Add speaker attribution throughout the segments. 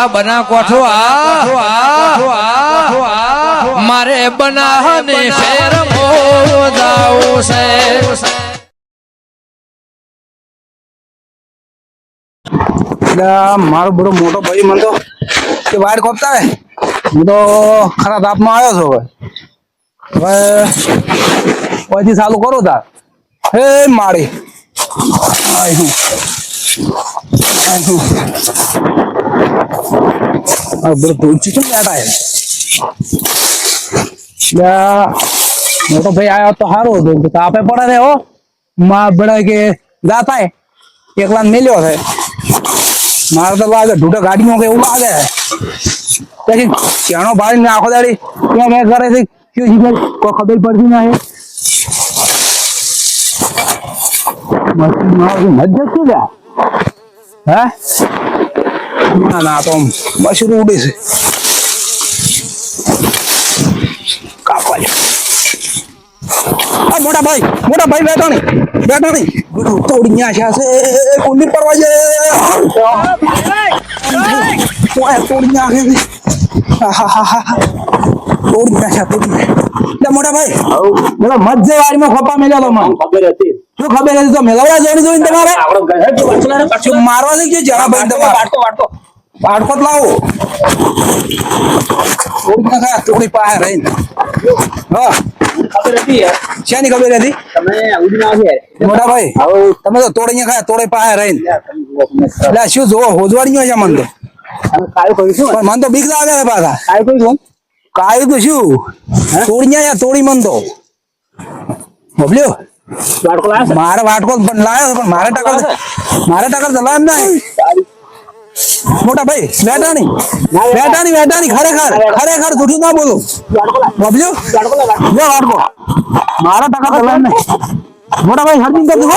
Speaker 1: આ બના કોઠો આ મારે બનાહને ફેર મોદાવું છે.
Speaker 2: મારો બધો મોટો ભાઈ મને તો કે વાડ કોપતા હે હું તો ખરા તાપમાં આવ્યો છો હવે. હવે પછી ચાલુ કરો તાર. હે માળી. ઢોલચી કેમ બેઠા આ મોટો ભાઈ આવ્યો તો સારું હતું તાપે પડે ને હો માં બડા કે જાતા એકલા મેલ્યો છે મારે તો લાગે ઢૂંઢા ગાડીમાં કે એવું લાગે પછી ચાણો ભાઈ આખો દાડી ક્યાં ક્યાં કરે છે કયો શીખે કોઈ ખબર પડતી ના હે મસ્તી મારું મજા શું હે ના ના તો મશરૂ ઉડે છે. કાપવા. આ મોટા ભાઈ મોટા ભાઈ બેઠો નહીં બેઠો નહીં તોડી ન્યા છે એ, કુંડી પરવા જાય તોડી ન્યા છે. આહાહાહા. લે મોટા ભાઈ. બોલો મત જે વાડીમાં ખોપા મેલ્યો તો
Speaker 3: ખબર હતી.
Speaker 2: શું ખબર હતી તો મેળવવા જોડી જોઈને તમારે.
Speaker 3: હતું,
Speaker 2: મારવા કે જરા ભાઈ તમારે.
Speaker 3: વાટકો, વાટકો.
Speaker 2: બાળકો જ લાવો. તોડી નાખ્યા તોડી પાસે રહીને. હા.
Speaker 3: ખબર હતી
Speaker 2: શેની ખબર હતી?
Speaker 3: તમે
Speaker 2: મોટા ભાઈ તમે તો તોડી ખાયા તોડે પાસે રહીને. એટલે શું જોવો હોજવાડી છે મન તો.
Speaker 3: કાયું?
Speaker 2: મન તો બીક લાગે પાછા.
Speaker 3: કાયું કહીશું?
Speaker 2: કાયું તો શું? તોડિયા તોડી મન તો.
Speaker 3: છે?
Speaker 2: મારે વાટકો પણ લાયો પણ મારે ટકર મારે ટકર તો એમ ના મોટા ભાઈ વેટાણી. વેટાણી વેટાણી ખરેખર ખરેખર જૂઠું ના બોલો.
Speaker 3: લાવ્યા.
Speaker 2: જો વાટકો મારા ટકર તો લાવ નહીં. મોટા ભાઈ હરદિન કરજો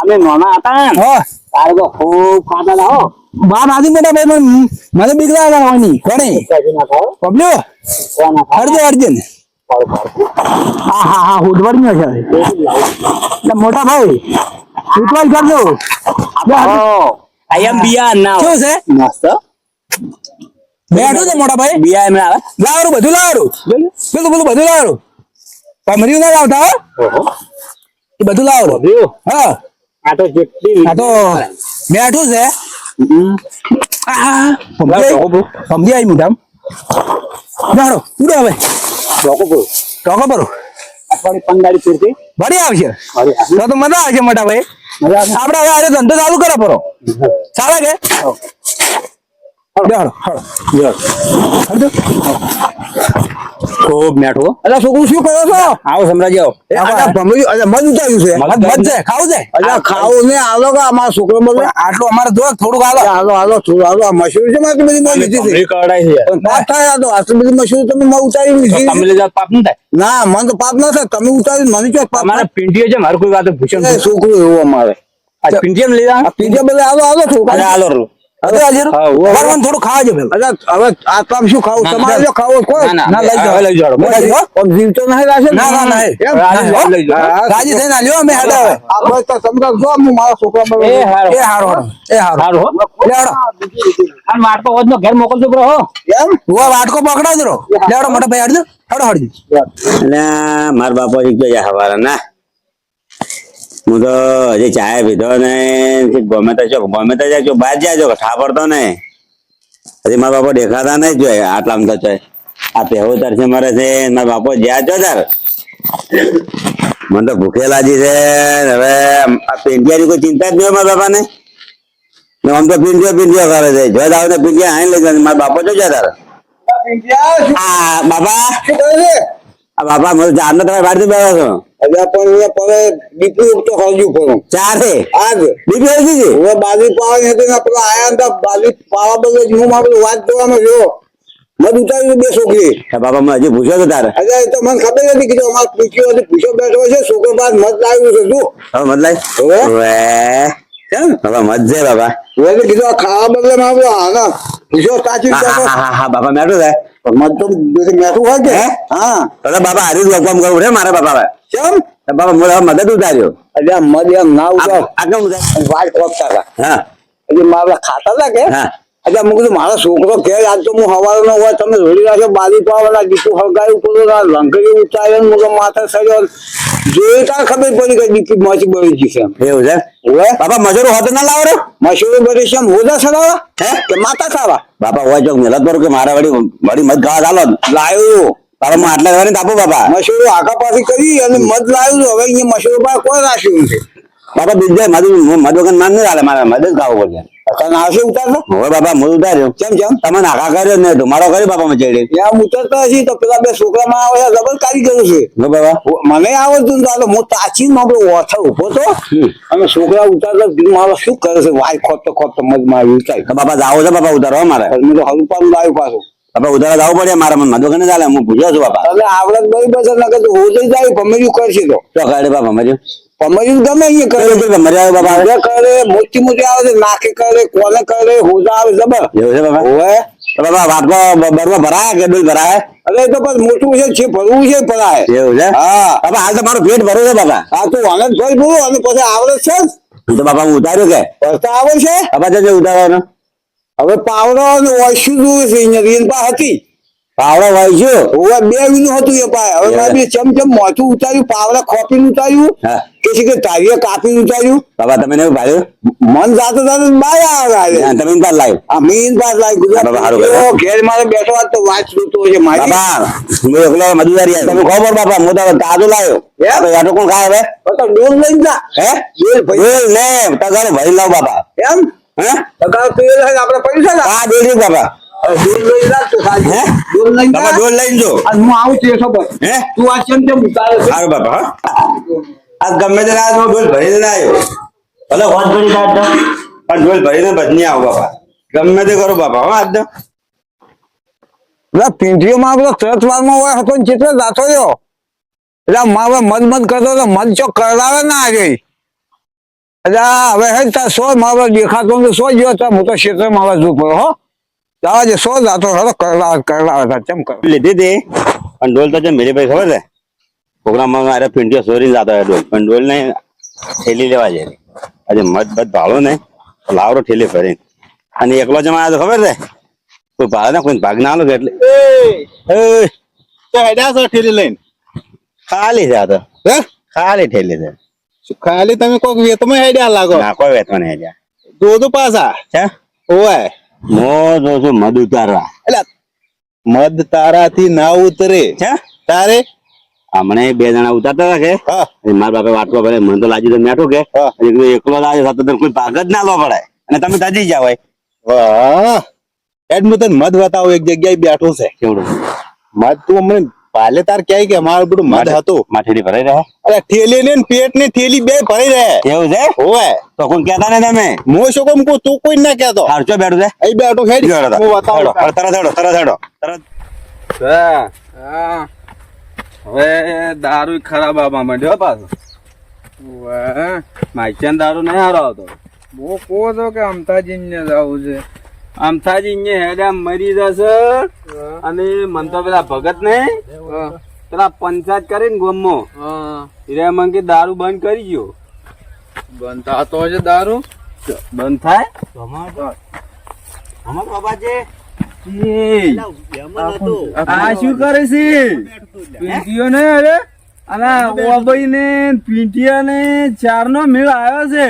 Speaker 3: અમે નાના હતા ત્યારે તો ખૂબ ખાતા હતા હો.
Speaker 2: બા નાથી મોટા ભાઈ મને બીક લાગે કોની?
Speaker 3: કશું ના અર્જુન ના ફળ, ફળ.
Speaker 2: હા હા હુડવડ હુડવડી છે. એટલે મોટા ભાઈ ઉતવાલ કરજો.
Speaker 3: આઈ એમ બિયા ના
Speaker 2: શું છે?
Speaker 3: મસ્ત.
Speaker 2: બેઠું છે મોટા ભાઈ.
Speaker 3: બિયા એમ આવે.
Speaker 2: લાવરું બધું લાવરું. પેલું પેલું બધું લાવરું. પમર્યું ના લાવતા હો. એ બધું લાવરું. હા.
Speaker 3: આ તો જેટલી
Speaker 2: આ તો બેઠું છે.
Speaker 3: બરો.
Speaker 2: સમજી આવી મોઢામ જાડો ઉડો હવે
Speaker 3: ટોકો બરો.
Speaker 2: ટોકો ભરો
Speaker 3: અઠવાડિયે પંદાળી પૂરતી.
Speaker 2: આવશે તો મજા આવશે મોટા ભાઈ
Speaker 3: મજા આવે?
Speaker 2: આપણે હવે આજે ધંધો ચાલુ કરો પરો ચાલે કે
Speaker 3: ખૂબ મેઠું
Speaker 2: અલા છોકરું શું કરો છો?
Speaker 3: આવો સમરાજી આવો.
Speaker 2: મજ ઉતાર્યું છે.
Speaker 3: મધ
Speaker 2: છે ખાવું છે?
Speaker 4: અલ્યા ખાવું ને આલો કે અમારા છોકરો બોલે
Speaker 2: આટલું અમારે જો થોડુંક આલો
Speaker 4: હાલો આલો થોડું આલો આ મશરૂમ છે માં બધી મેં લીધી
Speaker 3: કમરી કડાઈ છે.
Speaker 4: પાપ થાય તો આટલી બધી મશરૂમ તમે માં ઉતારી લીધી
Speaker 3: તમે લઈ પાપ થાય?
Speaker 4: ના મન તો પાપ ન થાય. તમે ઉતારી મને પાપ
Speaker 3: અમારે પિંટીઓ છે મારું કોઈ વાત ભૂષણ
Speaker 4: છોકરું એવું અમારે.
Speaker 3: આ પિંટીઓ લઈ
Speaker 4: આ બધા હાલો આલો છોકરા
Speaker 3: અરે હાલો રો.
Speaker 2: હવે આજે
Speaker 3: હા, ઊભો.
Speaker 2: મારે મને થોડું ખાવા જો
Speaker 4: હવે આ શું ખાવું તમારે જો ખાવું કોઈ
Speaker 3: ના, ના,
Speaker 2: ના, લઈ જાઓ.
Speaker 3: લઈ જાઓ.
Speaker 2: લઈ જાઓ.
Speaker 4: પણ જીવતો નહીં રાખે ના,
Speaker 2: ના, ના, એ.
Speaker 4: એમ?
Speaker 3: હવે આ
Speaker 2: હો?
Speaker 3: લઈ જાઓ.
Speaker 4: હા,
Speaker 2: રાજી થઈને આલ્યો અમે હેડે હવે
Speaker 4: તો સમજાવ જો હું મારા છોકરા
Speaker 3: એ હારો.
Speaker 2: એ હારો હારો. એ હારો
Speaker 3: હારો અને વાટકો હોતનો ઘેર મોકલજો બ્રો હો.
Speaker 4: એમ
Speaker 2: વાટકો પકડાવ દો મોટા ભાઈ હડજો હડો હડજો
Speaker 5: એટલે મારા બાપા એક ગયા હવારા ના હું તો હજી ચાય પીધો ને ગમે તો છો ગમે તો જાય બહાર જાય છો ઠા પડતો ને હજી મારા બાપા દેખાતા નહીં જોઈએ આટલામાં તો છે આ પહેવો તરસે મારે છે મારા બાપો જ્યાં છો તાર. મને તો ભૂખે લાગી છે. હવે આ પેંડિયાની કોઈ ચિંતા જ નહીં મારા બાપાને? ને આમ તો પીંડિયો પીંડિયો કરે છે. જો દાવ ને પીંડિયા આઈ લઈ જાય મારા બાપો જો તાર. હા બાપા? આ બાપા મને જાણને તમે બાર બેઠો છો.
Speaker 4: અલ્યા પણ તો કરું
Speaker 5: ચારે?
Speaker 4: આજ.
Speaker 5: બીજી હજી છે?
Speaker 4: ને પેલા આયા તો બાજરી પાવા બદલે હું મારું વાત જોવામાં જો મધ ઉતાર્યું બે છોકરી.
Speaker 5: બાપા મને હજી પૂછ્યો તો તારે.
Speaker 4: અરે તો મને ખબર નથી કીધું અમારે પૂછ્યો હતી પૂછ્યો બેઠો છે છોકરો બાદ મત લાવ્યું છે શું?
Speaker 5: હવે મતલાય
Speaker 4: હવે?
Speaker 5: હવે?
Speaker 4: કેમ?
Speaker 5: બાપા મત છે બાપા.
Speaker 4: તો કીધું ખાવા બદલે મારું હા ના
Speaker 5: હા હા હા હા બાપા મેઠું છે.
Speaker 4: મધ તો મેઠું હોય કે?
Speaker 5: હા? તો બાપા હારી જ કામ કરવું રે મારા બાપા
Speaker 4: કેમ?
Speaker 5: મને મદદ ઉતાર્યો
Speaker 4: અલ્યા મધ એમ ના ઉતાર. વાત કોપતા
Speaker 5: હા.
Speaker 4: એટલે મારા ખાતા હતા કે?
Speaker 5: હા.
Speaker 4: એટલે મેં કીધું મારો છોકરો ઘેર આજ તો હું હવારનો હોય તમે જોડી રાખો બારી પાવાના દીકું હળગાયું ના લંકડી ઉતાર્યો મું માથા સર્યો જોઈ તાર ખબર પડી કે દીકરી મચી બળી ગઈ છે
Speaker 5: એવું છે?
Speaker 4: હોય
Speaker 5: બાપા મજૂરો હાથે ના લાવો
Speaker 4: મજૂરો બળી છે હોદા સરાવા હે? કે માતા સાવા
Speaker 5: બાપા હોય ચોક મેલત પર કે મારા વળી વળી મત ગાવા ચાલો
Speaker 4: લાયો
Speaker 5: તારો માં આટલા ઘરે તાપો બાપા?
Speaker 4: મશૂરો આગા પાછી કરી અને મધ લાવ્યું હવે અહીંયા મશૂરો પાસે કોઈ રાખ્યું નથી.
Speaker 5: બાપા બીજા મધ મધ વગર માન નહીં ચાલે મારા મધ જ ખાવું પડશે.
Speaker 4: અત્યારે આવશે ઉતારશો
Speaker 5: હવે બાપા હું ઉતાર્યો.
Speaker 4: કેમ કેમ?
Speaker 5: તમે નાખા કર્યો નહીં તમારો કર્યો બાપા મચેડી
Speaker 4: ત્યાં ઉતરતા હશે તો પેલા બે છોકરામાં આવે છે
Speaker 5: હો બાબા
Speaker 4: મને આવડતું ને તો હું તાચી નોકરો ઓછો ઊભો તો અને છોકરા ઉતારતા મારો શું કરે છે? વાય ખોટતો ખોટતો મધ મારી ઉતારી.
Speaker 5: તો બાપા જાવો છે બાપા ઉતારો મારે.
Speaker 4: મેં તો હરું પાડું લાવ્યું પાછું.
Speaker 5: બાપા ઉતારા જવું પડે મારા મનમાં મધ ચાલે હું પૂછ્યો છું બાપા.
Speaker 4: એટલે આવડત બધી બસ ના કહેતું હોજે જાય પમેર્યું કરશે તો.
Speaker 5: તો કરે બાપા મજૂર
Speaker 4: પમેર્યું ગમે અહીંયા કરે
Speaker 5: મજા આવે બાપા
Speaker 4: હવે કરે મોટી મોટી આવે છે નાકે કરે કોને કરે હોજા આવે જબર.
Speaker 5: એવું છે બાપા? વાટકો બરમાં ભરાય કે ડોલ ભરાય?
Speaker 4: અરે તો મોટું છે છે ભરવું છે પડાય
Speaker 5: એવું છે?
Speaker 4: હા.
Speaker 5: હાલ તો મારું પેટ ભરું છે બાપા.
Speaker 4: હા તું આનંદ ભાઈ બોલો અને પછી આવડે છે.
Speaker 5: હું તો બાપા હું ઉતાર્યો કે.
Speaker 4: રસ્તા આવે છે?
Speaker 5: જજો ઉતારવાનો.
Speaker 4: હવે પાવડો અને ઓછું જોવે છે અહીંયા હતી.
Speaker 5: પાવડો છે
Speaker 4: હવે બે વીનું હતું એ પાય. હવે મારે બે ચમ ચમ મોથું ઉતાર્યું પાવડા ખોપીને ઉતાર્યું.
Speaker 5: હા.
Speaker 4: કે છે કે તારીએ કાપીને ઉતાર્યું.
Speaker 5: બાબા તમે ને ભાડ્યું
Speaker 4: મન જાતે જાતે બાય આવે.
Speaker 5: તમે ઇન પાર લાવ
Speaker 4: આ ઇન પાસ લાવી ગુજરાત
Speaker 5: બાબા,
Speaker 4: ઘેર મારે બેઠો તો વાત જોતો છે મારી.
Speaker 5: બાબા હું એકલો મજૂરી તમે ખબર બાપા મોટા તાજો લાવ્યો
Speaker 4: એમ?
Speaker 5: તો યાટો કોણ ખાય હવે?
Speaker 4: તો ડોલ લઈને જા.
Speaker 5: હે?
Speaker 4: ડોલ ભાઈ.
Speaker 5: બોલ ને તગારે ભરી લાવ બાપા
Speaker 4: એમ?
Speaker 5: હે?
Speaker 4: તગાર તેલ હે ને આપણે પૈસા
Speaker 5: હા દેજો બાપા
Speaker 4: હવે ડોલ લઈને જા તું ખાલી.
Speaker 5: હે?
Speaker 4: ડોલ લઈને
Speaker 5: બાપા
Speaker 4: જા
Speaker 5: ડોલ લઈને જો.
Speaker 4: હું આવું છું ખબર.
Speaker 5: હે?
Speaker 4: તું આ
Speaker 5: સારું બાપા ગમે તે રાત ડોલ ભરીને આવ્યો. ભલે હોત ભરી કાઢ પણ ડોલ ભરીને બસ આવો બાપા ગમે તે કરો બાપા હા આજ
Speaker 4: પેલા પીંઢીઓમાં પેલો તરત વારમાં હોય હતો ને ચિત્ર જાતો રહ્યો. એટલે મારે મદ મદ કરતો તો મદ ચોક કરાવે ના આજે. એટલે હવે હે તાર સો મારો દેખાતો ને સો ગયો તો હું તો ક્ષેત્ર મારા જુ પડો હો. જવા જે સો જાતો હતો કરલાવે તા ચમ કર
Speaker 5: લીધી હતી. પણ ડોલ તો છે મેરી ભાઈ ખબર છે? પ્રોગ્રામમાં અરે પિંડીઓ સોરી જતો હોય ડોલ. પણ ડોલ ને ઠેલી લેવા જાય આજે મત બધ ભાળો ને તો લાવરો ઠેલી ફરી અને એકલો જમા આવ્યો ખબર છે? કોઈ ભાડે ને કોઈ ભાગ ના આલો કે એટલે
Speaker 6: ઠેલી લઈને?
Speaker 5: ખાલી છે આ તો.
Speaker 6: હે?
Speaker 5: ખાલી ઠેલી છે.
Speaker 6: ખાલી તમે કોક વેતમાં હેડ્યા લાગો?
Speaker 5: ના કોઈ વેતમાં નહીં
Speaker 6: દોધું પાછા? ઓય.
Speaker 5: મો જો છું મધ ઉતારવા.
Speaker 6: એટલે મદ તારાથી ના ઉતરે. તારે?
Speaker 5: હમણે બે જણા ઉતારતા હતા કે? મારા બાપે વાટવા ભરે મને તો લાગ્યું તો મેઠું કે? એકલો જ સાથે તો કોઈ ભાગ જ ના લો પડે. અને તમે તાજી જાવ
Speaker 6: એડ હું તને મધ બતાવો એક જગ્યાએ બેઠો છે.
Speaker 5: કેવડું?
Speaker 6: મધ તું હમણાં પાલે તાર ક્યાંય કે મારું બધું મધ હતું.
Speaker 5: માઠેલી ભરાઈ રહે
Speaker 6: અરે થેલી ને પેટ ને થેલી બે ભરી રહે.
Speaker 5: એવું છે?
Speaker 6: હોય
Speaker 5: તો કોણ કહેતા ને તમે?
Speaker 6: હું શું કહું? કહું, તું કોઈ ના કહેતો.
Speaker 5: હારચો બેઠો છે?
Speaker 6: અહીં બેઠો હેડ. હું બતાવું.
Speaker 5: તરત હેડો તરત હેડો તરત.
Speaker 3: હવે દારૂ ખરાબ આવવા માંડ્યો પાછો. માઇચન દારૂ નહીં હારો આવતો.
Speaker 1: બહુ કહો છો કે અમતાજી ને જવું છે.
Speaker 3: અમથાજી અહીંયા હેડા મરી જશે. અને મન તો પેલા ભગત ને પેલા પંચાયત કરીને ને
Speaker 1: ગોમો
Speaker 3: હીરા મંગે દારૂ બંધ કરી ગયો
Speaker 1: બંધ થતો છે દારૂ.
Speaker 3: બંધ થાય? એ, આ શું કરે છે? પીંટીઓ ને અરે અને ઓબઈ ને પીંટીયા ને ચાર નો મેળ આવ્યો છે.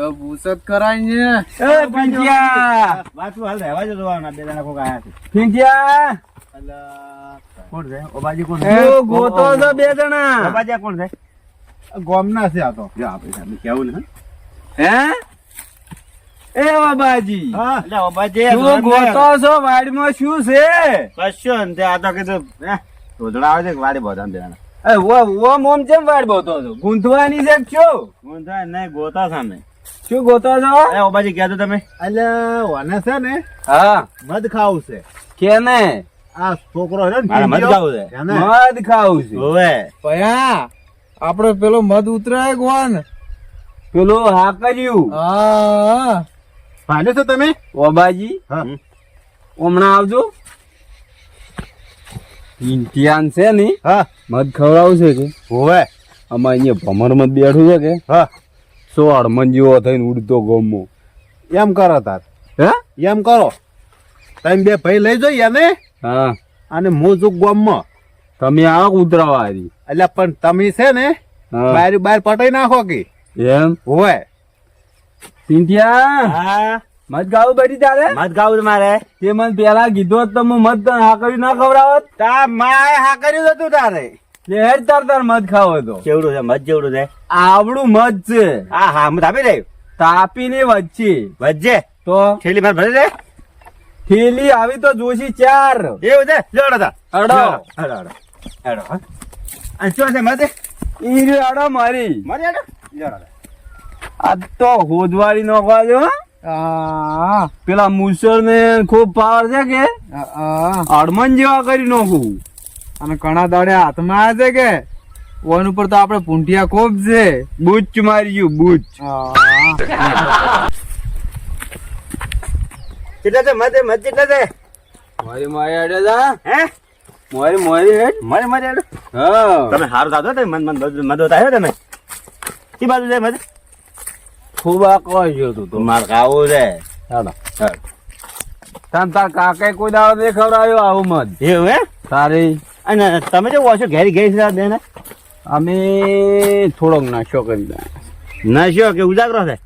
Speaker 1: તો ભૂસત કરાય ને.
Speaker 3: એ પીંટીયા પીંટીયા જો ગોતો છો બે જણા.
Speaker 6: ગોમના છે આ તો.
Speaker 3: હે? એ બાબાજી શું ગોતો છો? વાડીમાં શું છે? એ મોમ વાડ બોતો છો? ગુંથવાની છે? કે શું શું ગોતો છો?
Speaker 6: અલ્યા વાને છે ને?
Speaker 3: હા.
Speaker 6: મધ ખાવું છે.
Speaker 3: કે ને
Speaker 6: આ છોકરો છે ને
Speaker 5: મધ ખાવું છે.
Speaker 3: મધ ખાવું છે.
Speaker 1: પયા આપણે પેલો મધ ઉતરાય ગોન
Speaker 3: પેલો હા કર્યું
Speaker 1: હા.
Speaker 6: ભાડે છો તમે?
Speaker 3: ઓબાજી
Speaker 6: હા.
Speaker 3: હમણાં આવજો. ઇન્ટિયાન છે ને
Speaker 6: હા.
Speaker 3: મધ ખવડાવશે કે?
Speaker 6: હોવે
Speaker 3: આમાં અહીંયા ભમરમાં બેઠું છે કે?
Speaker 6: હા.
Speaker 3: સો મંજીઓ થઈને ઉડતો ગમો.
Speaker 6: એમ કરો તાર.
Speaker 3: હે?
Speaker 6: એમ કરો. તમે બે ભાઈ લઈ જઈએ ને
Speaker 3: હા.
Speaker 6: અને હું છું ગામમાં
Speaker 3: તમે આ ઉતરાવા હારી
Speaker 6: એટલે પણ તમે છે ને
Speaker 3: હા.
Speaker 6: બહાર બહાર પટાઈ નાખો કે.
Speaker 3: એમ?
Speaker 6: હોય.
Speaker 3: પિંટિયા
Speaker 7: હા.
Speaker 3: મત ગાવું બધી તારે?
Speaker 7: મત ગાવું મારે.
Speaker 3: તે મને પેલા કીધું તો હું મત તને હા કરી ના ખવડાવત.
Speaker 7: તા માય હા કર્યું હતું તારે.
Speaker 3: હેડ તાર તાર મધ ખાવો તો.
Speaker 7: કેવડું છે? મધ જેવડું છે?
Speaker 3: આવડું મધ છે.
Speaker 7: હા હા હું તાપી દઈ
Speaker 3: તાપી ને વચ્ચે
Speaker 7: વચ્ચે
Speaker 3: તો?
Speaker 7: થેલી માર ભરી દે.
Speaker 3: થેલી આવી તો જોશી ચાર.
Speaker 7: એવું છે? જોડો તા.
Speaker 3: અડો.
Speaker 7: અડો અડો. અડો. અને શું છે મત
Speaker 3: ઈ રે અડો મારી.
Speaker 7: મારી અડો? જોડો
Speaker 3: આ તો હોદવાળી નોખવા દો પેલા મુસળ ને ખૂબ પાવર છે કે?
Speaker 1: અડમન
Speaker 3: હડમન જેવા કરી નાખું.
Speaker 1: અને ઘણા દાડે હાથમાં આવે છે કે? વન ઉપર તો આપણે પૂંઠિયા ખોબ છે.
Speaker 3: બુચ મારી ગયું બુચ.
Speaker 1: આ
Speaker 7: કેટલા છે? મત મત કેટલા છે?
Speaker 3: મારી મારી આડે જા.
Speaker 7: હે?
Speaker 3: મારી મારી હેડ.
Speaker 7: મારી મારી
Speaker 3: હા.
Speaker 7: તમે હારું થાતો તમે મન મન મદદ આવ્યો તમે? કી બાજુ છે મત
Speaker 3: ખૂબ આ ગયો તું. તો
Speaker 7: માર ખાવું છે.
Speaker 3: ચાલો તાર તાર કાકે કોઈ દાડો નહીં ખવડાવ્યો આવું મત
Speaker 7: એવું હે
Speaker 3: તારી
Speaker 7: અને તમે જો વાંચો ઘેર ગઈ છે બેન?
Speaker 3: અમે થોડોક નશો કરી દે.
Speaker 7: નશો કે ઉજાગરો છે?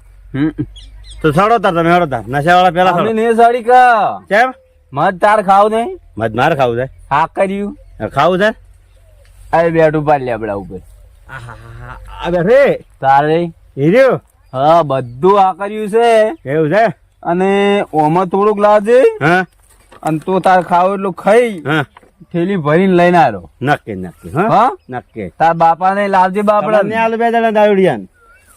Speaker 7: તો સાડો તાર તમે હડો તાર. નશા વાળા પેલા સાડો.
Speaker 3: ને સાડી કા.
Speaker 7: કેમ?
Speaker 3: મત તાર ખાવ નહીં?
Speaker 7: મત મારે ખાવું છે.
Speaker 3: હા કર્યું.
Speaker 7: ખાવું છે?
Speaker 3: અરે બેઠું પાડ લેબડા ઉપર.
Speaker 7: આ બેઠે
Speaker 3: તારે?
Speaker 7: હીર્યો
Speaker 3: હા બધું આ કર્યું છે.
Speaker 7: એવું છે?
Speaker 3: અને ઓમાં થોડુંક લાવજે
Speaker 7: હા.
Speaker 3: અને તું તાર ખાવ એટલું ખાઈ.
Speaker 7: હા.
Speaker 3: થેલી ભરીને લઈને આવ્યો
Speaker 7: નક્કી નક્કી હા? નક્કી.
Speaker 3: તાર બાપા ને લાવજે બાપડા
Speaker 7: ને આલો બે જણા દાવડિયાન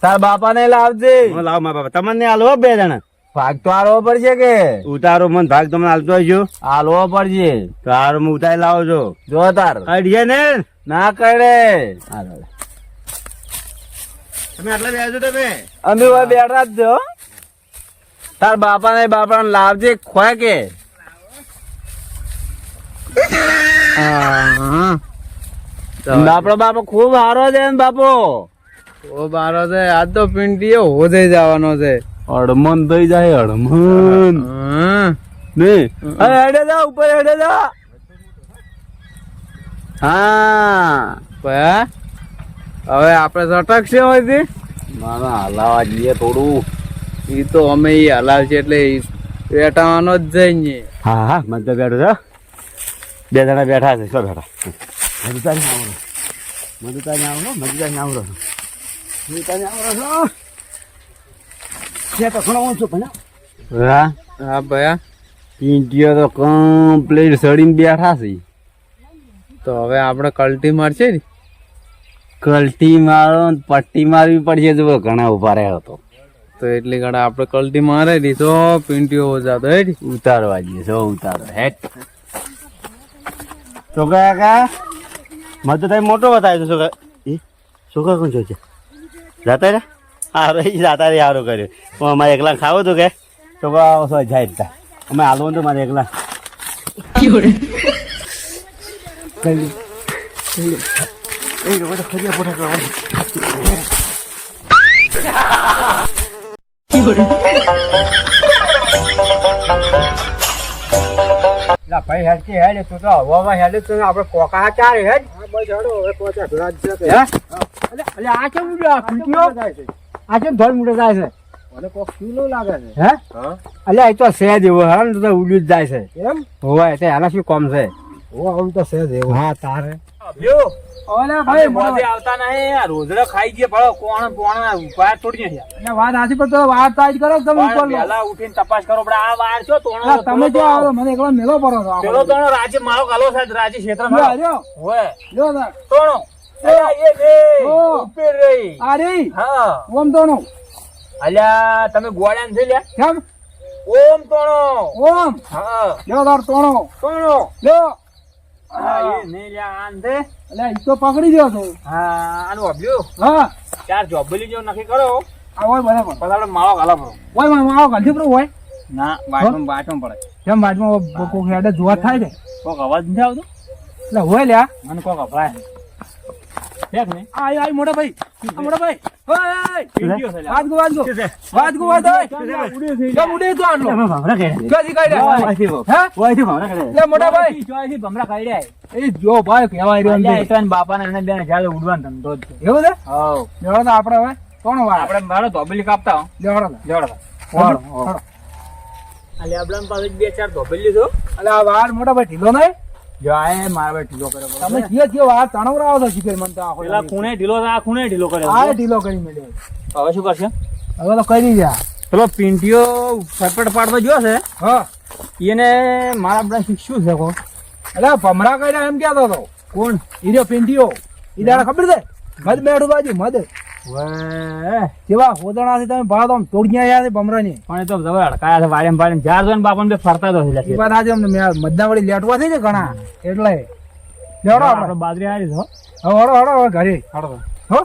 Speaker 3: તાર બાપા ને લાવજે.
Speaker 7: હું લાવ મા બાપા. તમને આલો બે જણા.
Speaker 3: ભાગ તો આલવો પડશે કે?
Speaker 7: ઉતારો મને ભાગ તમને આલતો હજો
Speaker 3: આલવો પડશે.
Speaker 7: તો હારું હું ઉતારી લાવો છો
Speaker 3: જો તાર.
Speaker 7: કાઢીએ ને?
Speaker 3: ના કરે.
Speaker 7: તમે આટલા બેસો તમે.
Speaker 3: અમે બેઠા જ છો. તાર બાપા ને બાપા ને લાવજે ખોય કે? બાપડો બાપો ખૂબ સારો છે ને બાપો.
Speaker 1: ઓ બારો છે. આજ તો પિંટીએ હો થઈ જવાનો છે.
Speaker 3: અડમન થઈ જાય અડમન ને? અરે હેડે જા ઉપર હેડે જા. હા.
Speaker 1: હવે આપણે સટકશે હોયથી?
Speaker 3: ના ના હલાવા જઈએ થોડું.
Speaker 1: એ તો અમે એ હલાવશે એટલે ઈ જ જઈએ.
Speaker 7: હા હા તો બેઠો છો બે જણા બેઠા છે શું બેઠા. મધુતારી આવરો મધુતારી આવરો મધુતારી આવરો મધુતારી આવરો છો. છે? તો ઘણો ઊંચો પણ હા.
Speaker 1: હા? ભયા
Speaker 3: પીંટીઓ તો કમ્પ્લીટ સડીને બેઠા છે.
Speaker 1: તો હવે આપણે કલ્ટી મારશે ને?
Speaker 3: કલટી મારો ને પટ્ટી મારવી પડશે જો ઘણા ઊભા રહ્યો હતો
Speaker 1: તો એટલી ઘણા આપણે કલ્ટી મારે તો પિંટીઓ જાતો હેઠ
Speaker 3: ઉતારવા જઈએ સૌ ઉતારો. હેટ.
Speaker 7: છોકરા કા મધુતારી મોટો બતાવ્યો તો છોકરા એ છોકરા કોણ જોજે જાતા રે હા રે જાતા રે સારું કર્યો. પણ અમારે એકલા ખાવું હતું કે? છોકરા જાય તા. અમે હાલવું તો મારે એકલા.
Speaker 8: ભાઈ હેડ કે હેડ તું તો હવામાં હેડ તું આપણે કોકા ચારે હેડ. બસ હેડો હવે પહોંચ્યા ભેળા છે હે? અલે અલે આ કેમ ઉડ્યો? ફૂટ્યો? આ કેમ ધોળ મુડે જાય છે? મને કોક કિલો લાગે છે. હે? અલે એ તો સેજ એવો હે ને તો ઉડી જ જાય છે. એમ? હોય તે આના શું કોમ છે? ઓ આમ તો સેજ એવો. હા તારે. ઓલે ભાઈ
Speaker 3: મોજે આવતા નહીં આ રોજડા ખાઈ ગયા ભળો કોણ કોણ વાર તોડી ગયા
Speaker 8: વાત આથી પર તો વાત તાજ કરો તમે ઉપર લો.
Speaker 3: પહેલા ઉઠીને તપાસ કરો પડે આ વાર છો તોણો
Speaker 8: તમે જો આવો. મને એકલો મેલો પડો છો
Speaker 3: પેલો તોણો રાજ્ય મારો કાલો સાહેબ રાજ્ય
Speaker 8: ક્ષેત્રમાં આવ્યો
Speaker 3: હોય.
Speaker 8: લ્યો તાર.
Speaker 3: તોણો. એ એ એ ઉપર રહી.
Speaker 8: અરે
Speaker 3: હા.
Speaker 8: ઓમ તોણો.
Speaker 3: અલ્યા તમે ગોળ્યા નથી લ્યા?
Speaker 8: કેમ?
Speaker 3: ઓમ તોણો.
Speaker 8: ઓમ.
Speaker 3: હા.
Speaker 8: લ્યો તાર તોણો.
Speaker 3: તોણો.
Speaker 8: લ્યો. તો પકડી ગયો છે.
Speaker 3: હા આનું અભ્યો
Speaker 8: હા.
Speaker 3: ચાર જોબલી જેવું નક્કી કરો.
Speaker 8: આ હોય બરાબર.
Speaker 3: પછી આપણે ગાલા પડો
Speaker 8: હોયમાં આવો ગાંધી હોય.
Speaker 3: ના બાટમાં બાટમાં પડે.
Speaker 8: કેમ બાજુમાં કોક હેડે જોવા થાય છે?
Speaker 3: કોક અવાજ નથી આવતો?
Speaker 8: એટલે હોય લ્યા.
Speaker 3: મને કોક અભરાય
Speaker 8: આય આય મોટા ભાઈ. મોટા ભાઈ. ઓય વાત ગો વાત ગો વાત ગો જોડો જોડો કેમ ઉડે તો આટલો? ક્યાંથી કાઢ્યા. હે? લે મોટા ભાઈ. ઢીલો જો આપણે મારો આ ઢીલો નહીં તમે કયો કયો વાર તણવરાવો છો મને તો આખો
Speaker 7: પેલા ખૂણે ઢીલો છે, આ ખૂણે ઢીલો કર્યો.
Speaker 8: આ ઢીલો કરી મેલ્યો
Speaker 7: હવે શું કરશે?
Speaker 8: હવે તો કરી જા
Speaker 7: પેલો પિંટીઓ ફટફટ પાડતો જોયો છે?
Speaker 8: હા.
Speaker 7: એને મારા બધા શીખ્યું છે કોણ?
Speaker 8: એટલે ભમરા કર્યા એમ કહેતો હતો. કોણ? ઈર્યો પિંટીઓ. ઈ દાડા ખબર છે? મધ બેઠું બાજુ મધ. કેવા હોદણાથી તમે ભાડો આમ તોડી આયા છે ભમરાની
Speaker 7: પણ એ તો જબર હડકાયા છે વાડે વાડે ચાર જોઈને બાપાને બે ફરતા તો થઈ
Speaker 8: ઈ વાત આજે અમને મેં મધના વળી લેટવા થઈ છે ઘણા. એટલે. લેવડો આપણે.
Speaker 7: બાજરી આવી છો હો.
Speaker 8: હવે હડો હળો હવે ઘરે. હડો હો?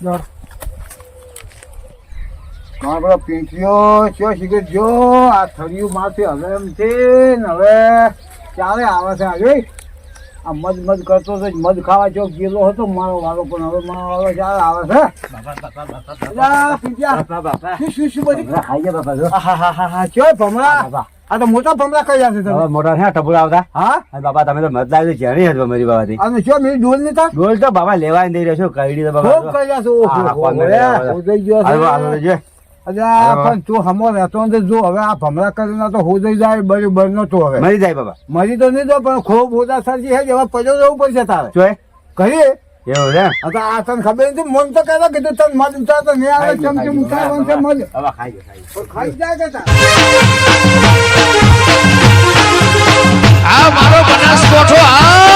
Speaker 8: લેવડો.
Speaker 4: કોણ પેલો પીંઠીઓ ચો શીખે જો આ થળિયું માથે હવે એમ છે ને હવે ચાલે આવે છે આજે આ મદ મદ કરતો હતો મધ ખાવા ચોક ગયેલો હતો મારો વાળો પણ હવે મારો વાળો ચાલે આવે છે. આ તો મોટા ભમરા કઈ જશે તમે.
Speaker 9: મોટા છે ટપુરા આવતા.
Speaker 4: હા?
Speaker 9: બાપા તમે તો મત લાવી જેણી હતી મારી બાબાથી
Speaker 4: અને શું મેં ડોલ નતા
Speaker 9: ગોલ તો બાબા લેવા દઈ રહ્યો છો કઈડી તો બાબા
Speaker 4: કઈ ઓહો ગયો છે.
Speaker 9: જો.
Speaker 4: અલ્યા, પણ તું હમો રહેતો નથી જો હવે આ ભમરા કરીને તો હોદઈ જાય બરોબર નતો હવે.
Speaker 9: મરી જાય બાબા.
Speaker 4: મરી તો નહીં તો પણ ખૂબ હોદા સરજી હે હવે પજો જવું પડશે તારે.
Speaker 9: જોય
Speaker 4: કરીએ
Speaker 9: એવું છે
Speaker 4: તો આ તને ખબર નથી મન તો કહેતો કીધું તને મન ઉતાર તો નહીં આવે ઉતારવાનું છે
Speaker 9: ખાઈ
Speaker 4: ખાઈ જાય કે તારે?
Speaker 10: આ મારો બનાસકોઠો આ